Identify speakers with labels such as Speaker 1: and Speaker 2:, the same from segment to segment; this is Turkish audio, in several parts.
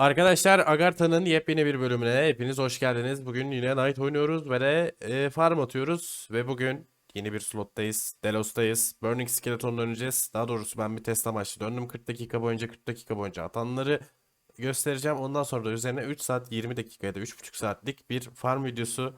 Speaker 1: Arkadaşlar Agartha'nın yepyeni bir bölümüne hepiniz hoş geldiniz. Bugün yine Knight oynuyoruz ve de e, farm atıyoruz. Ve bugün yeni bir slottayız. Delos'tayız. Burning Skeleton'la döneceğiz. Daha doğrusu ben bir test amaçlı döndüm. 40 dakika boyunca 40 dakika boyunca atanları göstereceğim. Ondan sonra da üzerine 3 saat 20 dakika ya da 3,5 saatlik bir farm videosu.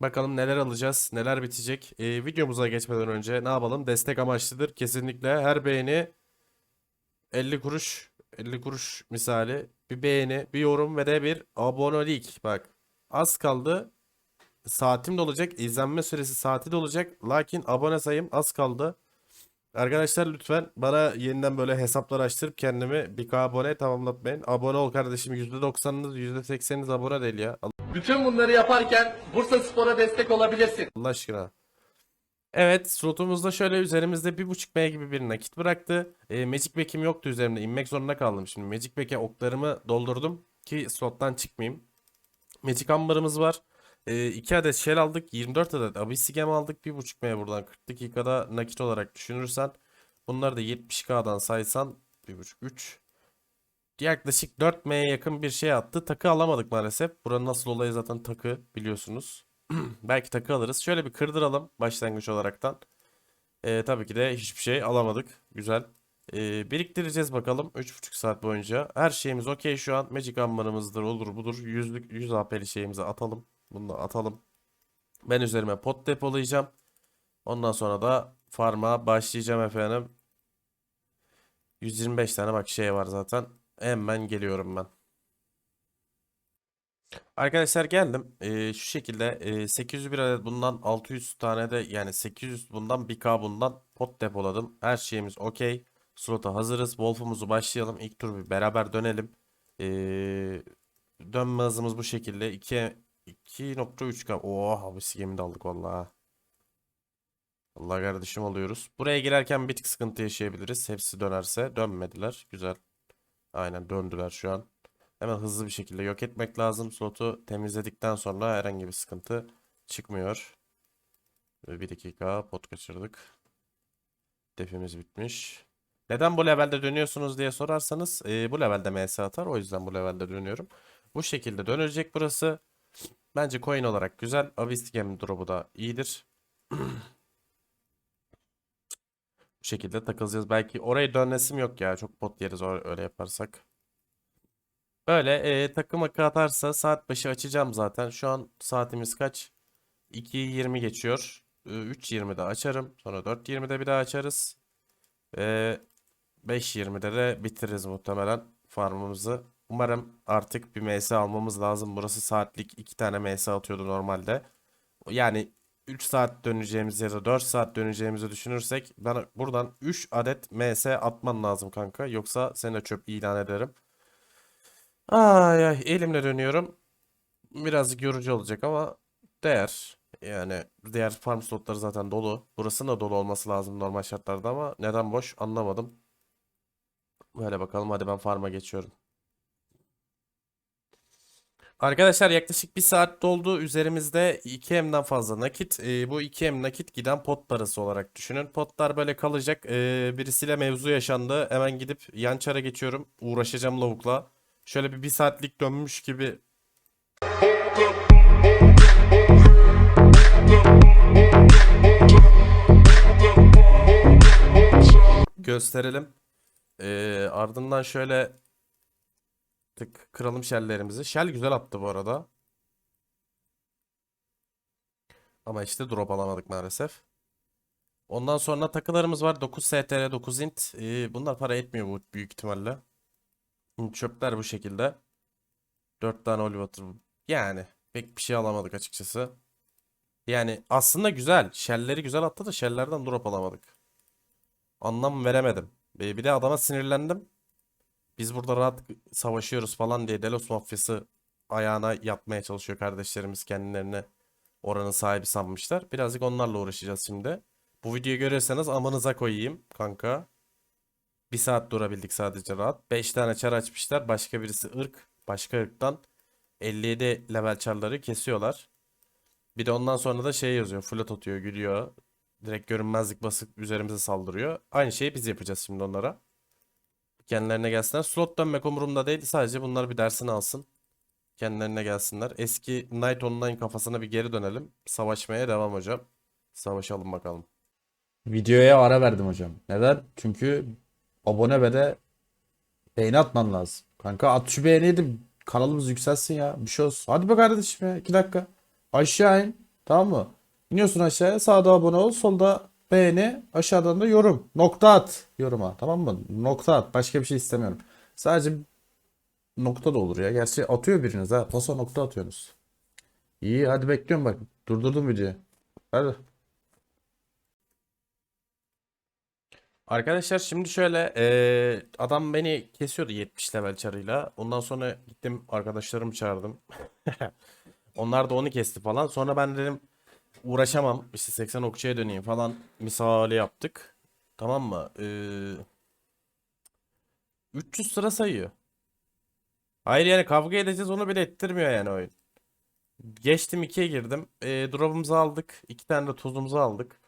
Speaker 1: Bakalım neler alacağız, neler bitecek. E, videomuza geçmeden önce ne yapalım? Destek amaçlıdır. Kesinlikle her beğeni 50 kuruş 50 kuruş misali bir beğeni, bir yorum ve de bir abonelik. Bak az kaldı. Saatim de olacak. izlenme süresi saati de olacak. Lakin abone sayım az kaldı. Arkadaşlar lütfen bana yeniden böyle hesaplar açtırıp kendimi bir abone tamamlatmayın. Abone ol kardeşim. %90'ınız %80'iniz abone değil ya.
Speaker 2: Bütün bunları yaparken Bursa Spor'a destek olabilirsin.
Speaker 1: Allah aşkına. Evet slotumuzda şöyle üzerimizde 1.5 M gibi bir nakit bıraktı. E, Magic Back'im yoktu üzerimde. inmek zorunda kaldım şimdi. Magic Back'e oklarımı doldurdum ki slottan çıkmayayım. Magic Amber'ımız var. 2 adet Shell aldık. 24 adet Abyss Gem aldık. 1.5 M buradan 40 dakikada nakit olarak düşünürsen. Bunları da 70K'dan saysan 1.5 3. Yaklaşık 4 M'ye yakın bir şey attı. Takı alamadık maalesef. Buranın nasıl olayı zaten takı biliyorsunuz. Belki takı alırız. Şöyle bir kırdıralım başlangıç olaraktan. Ee, tabii ki de hiçbir şey alamadık. Güzel. Ee, biriktireceğiz bakalım 3,5 saat boyunca. Her şeyimiz okey şu an. Magic Ambar'ımızdır olur budur. 100'lük 100 AP'li şeyimizi atalım. Bunu da atalım. Ben üzerime pot depolayacağım. Ondan sonra da farm'a başlayacağım efendim. 125 tane bak şey var zaten. Hemen geliyorum ben. Arkadaşlar geldim. Ee, şu şekilde e, 801 adet bundan 600 tane de yani 800 bundan 1K bundan pot depoladım. Her şeyimiz okey. Slota hazırız. Wolf'umuzu başlayalım. İlk tur bir beraber dönelim. Ee, dönme hızımız bu şekilde. 2 2.3K. Oha bu sigemi de aldık vallahi. Allah kardeşim alıyoruz. Buraya girerken bir tık sıkıntı yaşayabiliriz. Hepsi dönerse. Dönmediler. Güzel. Aynen döndüler şu an. Hemen hızlı bir şekilde yok etmek lazım. Slotu temizledikten sonra herhangi bir sıkıntı çıkmıyor. Bir dakika pot kaçırdık. Defimiz bitmiş. Neden bu levelde dönüyorsunuz diye sorarsanız e, bu levelde MS atar. O yüzden bu levelde dönüyorum. Bu şekilde dönecek burası. Bence coin olarak güzel. Abyss Gem drop'u da iyidir. Bu şekilde takılacağız. Belki oraya dönnesim yok ya. Çok pot yeriz öyle yaparsak. Böyle e, takım akı atarsa saat başı açacağım zaten. Şu an saatimiz kaç? 2.20 geçiyor. E, 3.20'de açarım. Sonra 4.20'de bir daha açarız. Ve 5.20'de de bitiririz muhtemelen farmımızı. Umarım artık bir MS almamız lazım. Burası saatlik 2 tane MS atıyordu normalde. Yani 3 saat döneceğimiz ya da 4 saat döneceğimizi düşünürsek bana buradan 3 adet MS atman lazım kanka. Yoksa seni de çöp ilan ederim. Ay ay elimle dönüyorum. Birazcık yorucu olacak ama değer. Yani diğer farm slotları zaten dolu. Burasının da dolu olması lazım normal şartlarda ama neden boş anlamadım. Böyle bakalım hadi ben farma geçiyorum. Arkadaşlar yaklaşık bir saat doldu. Üzerimizde 2M'den fazla nakit. Ee, bu 2M nakit giden pot parası olarak düşünün. Potlar böyle kalacak. Ee, birisiyle mevzu yaşandı. Hemen gidip yan çara geçiyorum. Uğraşacağım lavukla. Şöyle bir bir saatlik dönmüş gibi gösterelim. Ee, ardından şöyle tık kıralım shelllerimizi. Shell güzel attı bu arada. Ama işte drop alamadık maalesef. Ondan sonra takılarımız var. 9 STR, 9 int. Ee, bunlar para etmiyor bu büyük ihtimalle. Çöpler bu şekilde. 4 tane Water. Yani pek bir şey alamadık açıkçası. Yani aslında güzel. Shell'leri güzel attı da shell'lerden drop alamadık. Anlam veremedim. Bir de adama sinirlendim. Biz burada rahat savaşıyoruz falan diye Delos mafyası ayağına yatmaya çalışıyor kardeşlerimiz kendilerini oranın sahibi sanmışlar. Birazcık onlarla uğraşacağız şimdi. Bu videoyu görürseniz amanıza koyayım kanka. Bir saat durabildik sadece rahat. 5 tane çar açmışlar. Başka birisi ırk. Başka ırktan 57 level çarları kesiyorlar. Bir de ondan sonra da şey yazıyor. Float atıyor, gülüyor. Direkt görünmezlik basıp üzerimize saldırıyor. Aynı şeyi biz yapacağız şimdi onlara. Kendilerine gelsinler. Slot dönmek umurumda değil. Sadece bunlar bir dersini alsın. Kendilerine gelsinler. Eski Night Online kafasına bir geri dönelim. Savaşmaya devam hocam. Savaşalım bakalım.
Speaker 3: Videoya ara verdim hocam. Neden? Çünkü abone ve de beğeni atman lazım. Kanka at şu beğeniyi de kanalımız yükselsin ya. Bir şey olsun. Hadi be kardeşim ya. 2 dakika. Aşağı in. Tamam mı? İniyorsun aşağıya. Sağda abone ol. Solda beğeni. Aşağıdan da yorum. Nokta at yoruma. Tamam mı? Nokta at. Başka bir şey istemiyorum. Sadece nokta da olur ya. Gerçi atıyor biriniz ha. Paso nokta atıyorsunuz. İyi hadi bekliyorum bak. Durdurdum videoyu. Hadi.
Speaker 1: Arkadaşlar şimdi şöyle eee, adam beni kesiyordu 70 level çarıyla. Ondan sonra gittim arkadaşlarımı çağırdım. Onlar da onu kesti falan. Sonra ben dedim uğraşamam. İşte 80 okçuya döneyim falan misali yaptık. Tamam mı? Eee 300 sıra sayıyor. Hayır yani kavga edeceğiz onu bile ettirmiyor yani oyun. Geçtim 2'ye girdim. Eee drop'umuzu aldık. 2 tane de tuzumuzu aldık.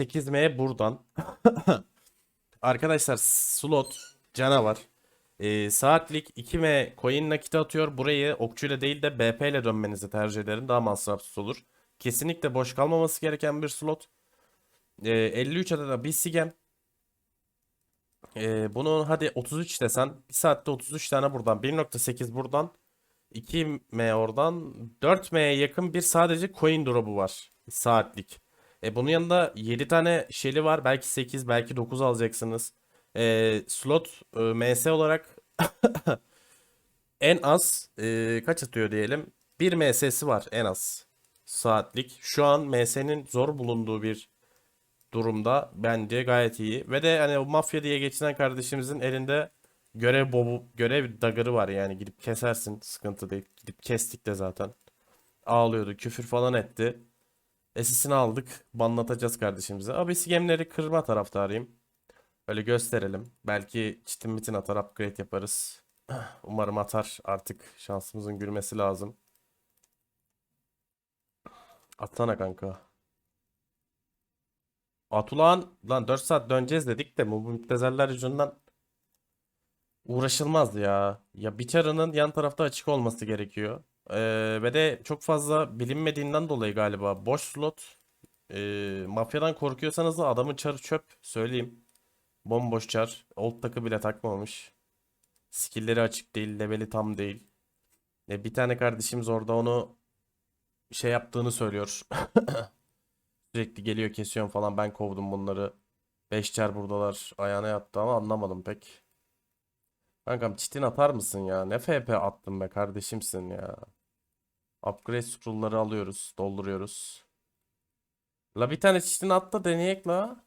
Speaker 1: 8M buradan. Arkadaşlar slot canavar. Ee, saatlik 2M coin nakiti atıyor. Burayı okçuyla değil de BP ile dönmenizi tercih ederim. Daha masrafsız olur. Kesinlikle boş kalmaması gereken bir slot. Ee, 53 adet bir sigem. Ee, bunu hadi 33 desen. Bir saatte 33 tane buradan. 1.8 buradan. 2M oradan. 4M'ye yakın bir sadece coin drop'u var. Saatlik. E bunun yanında 7 tane şeli var. Belki 8, belki 9 alacaksınız. E, slot e, MS olarak en az e, kaç atıyor diyelim? 1 MS'si var en az saatlik. Şu an MS'nin zor bulunduğu bir durumda bence gayet iyi. Ve de hani o mafya diye geçinen kardeşimizin elinde görev bobu, görev dagger'ı var yani gidip kesersin sıkıntı değil. Gidip kestik de zaten. Ağlıyordu, küfür falan etti. Sesini aldık. Banlatacağız kardeşimize. Abisi gemleri kırma taraftarıyım. Öyle gösterelim. Belki çitin mitin atar upgrade yaparız. Umarım atar. Artık şansımızın gülmesi lazım. Atsana kanka. At ulan. Lan 4 saat döneceğiz dedik de bu müptezeller yüzünden uğraşılmaz ya. Ya bir çarının yan tarafta açık olması gerekiyor. Ee, ve de çok fazla bilinmediğinden dolayı galiba boş slot. Ee, mafyadan korkuyorsanız da adamın çarı çöp söyleyeyim. Bomboş çar. Old takı bile takmamış. Skill'leri açık değil. Leveli tam değil. E, bir tane kardeşimiz orada onu şey yaptığını söylüyor. Sürekli geliyor kesiyorum falan. Ben kovdum bunları. 5 çar buradalar. Ayağına yattı ama anlamadım pek. Kankam çitin atar mısın ya? Ne FP attın be kardeşimsin ya. Upgrade scroll'ları alıyoruz. Dolduruyoruz. La bir tane çitin at da deneyek la.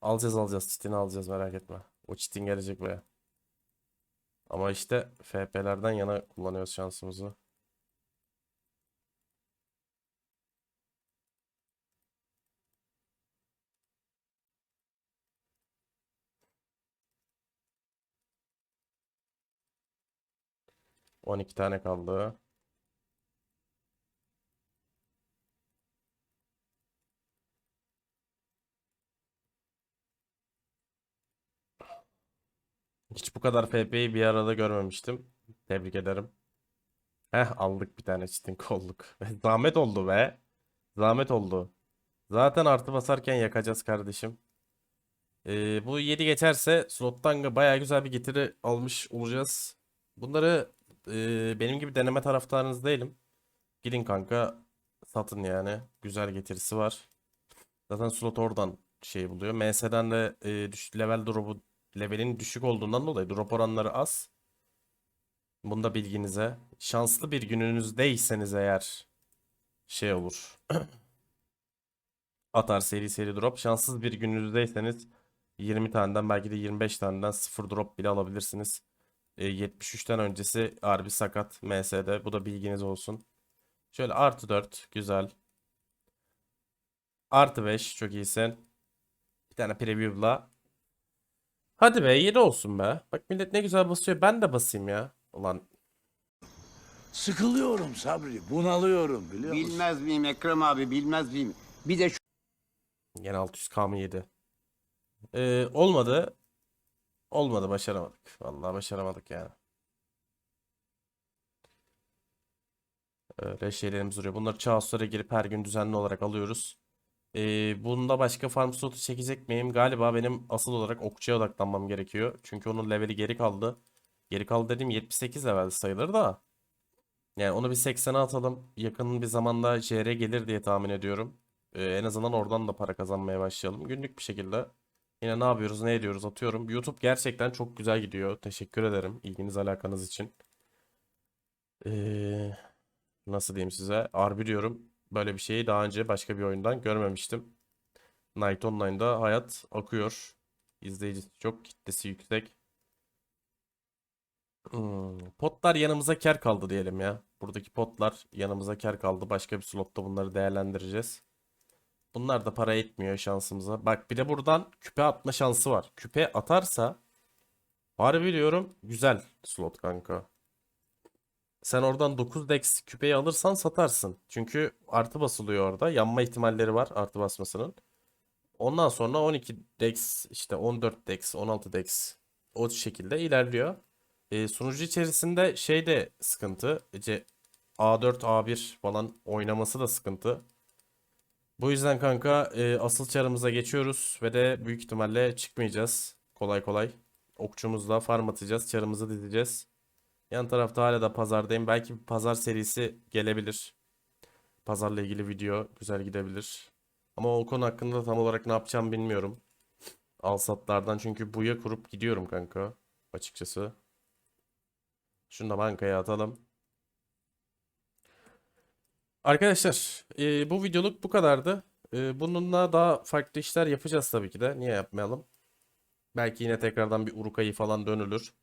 Speaker 1: Alacağız alacağız. Çitini alacağız merak etme. O çitin gelecek be. Ama işte FP'lerden yana kullanıyoruz şansımızı. On iki tane kaldı. Hiç bu kadar FP'yi bir arada görmemiştim. Tebrik ederim. Heh aldık bir tane çitin kolluk. Zahmet oldu be. Zahmet oldu. Zaten artı basarken yakacağız kardeşim. Ee, bu 7 geçerse slottan bayağı güzel bir getiri almış olacağız. Bunları e, benim gibi deneme taraftarınız değilim. Gidin kanka satın yani. Güzel getirisi var. Zaten slot oradan şey buluyor. MS'den de e, düş, level drop'u levelin düşük olduğundan dolayı drop oranları az. Bunu da bilginize. Şanslı bir gününüzdeyseniz eğer şey olur. Atar seri seri drop. Şanssız bir gününüzdeyseniz 20 taneden belki de 25 taneden 0 drop bile alabilirsiniz. E, 73'ten öncesi harbi sakat MS'de. Bu da bilginiz olsun. Şöyle artı 4 güzel. Artı 5 çok iyisin. Bir tane preview'la. Hadi be 7 olsun be. Bak millet ne güzel basıyor. Ben de basayım ya. Ulan
Speaker 4: Sıkılıyorum Sabri, bunalıyorum biliyor musun?
Speaker 5: Bilmez miyim Ekrem abi bilmez miyim? Bir de şu
Speaker 1: Yine 600k mı yedi? Ee, olmadı. Olmadı başaramadık. Vallahi başaramadık yani. Öyle şeylerimiz duruyor. Bunları Çağsu'ya girip her gün düzenli olarak alıyoruz. Ee, bunda başka farm slotu çekecek miyim? Galiba benim asıl olarak okçuya odaklanmam gerekiyor. Çünkü onun leveli geri kaldı. Geri kaldı dediğim 78 level sayılır da. Yani onu bir 80'e atalım. Yakın bir zamanda JR gelir diye tahmin ediyorum. Ee, en azından oradan da para kazanmaya başlayalım. Günlük bir şekilde. Yine ne yapıyoruz, ne ediyoruz atıyorum. YouTube gerçekten çok güzel gidiyor. Teşekkür ederim ilginiz alakanız için. Ee, nasıl diyeyim size? Harbi diyorum. Böyle bir şeyi daha önce başka bir oyundan görmemiştim. Night Online'da hayat akıyor. İzleyicisi çok, kitlesi yüksek. Hmm, potlar yanımıza kar kaldı diyelim ya. Buradaki potlar yanımıza kar kaldı. Başka bir slotta bunları değerlendireceğiz. Bunlar da para etmiyor şansımıza. Bak bir de buradan küpe atma şansı var. Küpe atarsa harbi diyorum güzel slot kanka. Sen oradan 9 dex küpeyi alırsan satarsın. Çünkü artı basılıyor orada. Yanma ihtimalleri var artı basmasının. Ondan sonra 12 dex işte 14 dex 16 dex o şekilde ilerliyor. Ee, sunucu içerisinde şey de sıkıntı. Ce- A4 A1 falan oynaması da sıkıntı. Bu yüzden kanka e, asıl çarımıza geçiyoruz ve de büyük ihtimalle çıkmayacağız kolay kolay. Okçumuzla farm atacağız, çarımızı dizeceğiz. Yan tarafta hala da pazardayım. Belki bir pazar serisi gelebilir. Pazarla ilgili video güzel gidebilir. Ama o konu hakkında tam olarak ne yapacağım bilmiyorum. Al satlardan çünkü buya kurup gidiyorum kanka açıkçası. Şunu da bankaya atalım. Arkadaşlar, e, bu videoluk bu kadardı. E, bununla daha farklı işler yapacağız tabii ki de. Niye yapmayalım? Belki yine tekrardan bir Urukayı falan dönülür.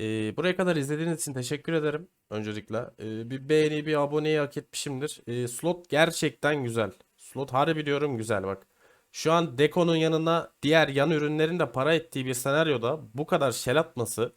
Speaker 1: E, buraya kadar izlediğiniz için teşekkür ederim. Öncelikle E, bir beğeni, bir aboneyi hak etmişimdir. E, slot gerçekten güzel. Slot harbi biliyorum güzel bak. Şu an Deko'nun yanına diğer yan ürünlerin de para ettiği bir senaryoda bu kadar şel atması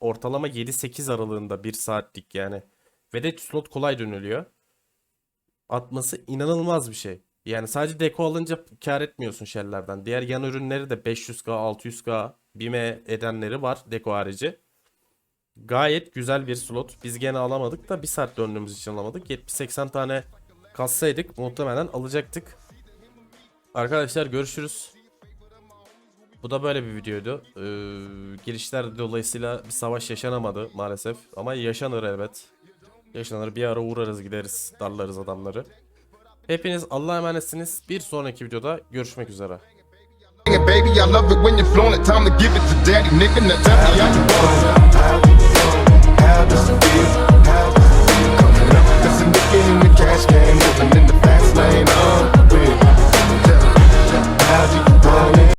Speaker 1: ortalama 7-8 aralığında 1 saatlik yani. Ve de slot kolay dönülüyor atması inanılmaz bir şey. Yani sadece deko alınca kar etmiyorsun shell'lerden. Diğer yan ürünleri de 500k, 600k bime edenleri var deko harici. Gayet güzel bir slot. Biz gene alamadık da bir saat döndüğümüz için alamadık. 70-80 tane kassaydık muhtemelen alacaktık. Arkadaşlar görüşürüz. Bu da böyle bir videoydu. Ee, girişler dolayısıyla bir savaş yaşanamadı maalesef. Ama yaşanır elbet yaşanır. Bir ara uğrarız gideriz darlarız adamları. Hepiniz Allah'a emanetsiniz. Bir sonraki videoda görüşmek üzere.
Speaker 6: How does it feel? How does it feel? Coming up, that's a in the cash game, living in
Speaker 7: the fast lane. Uh.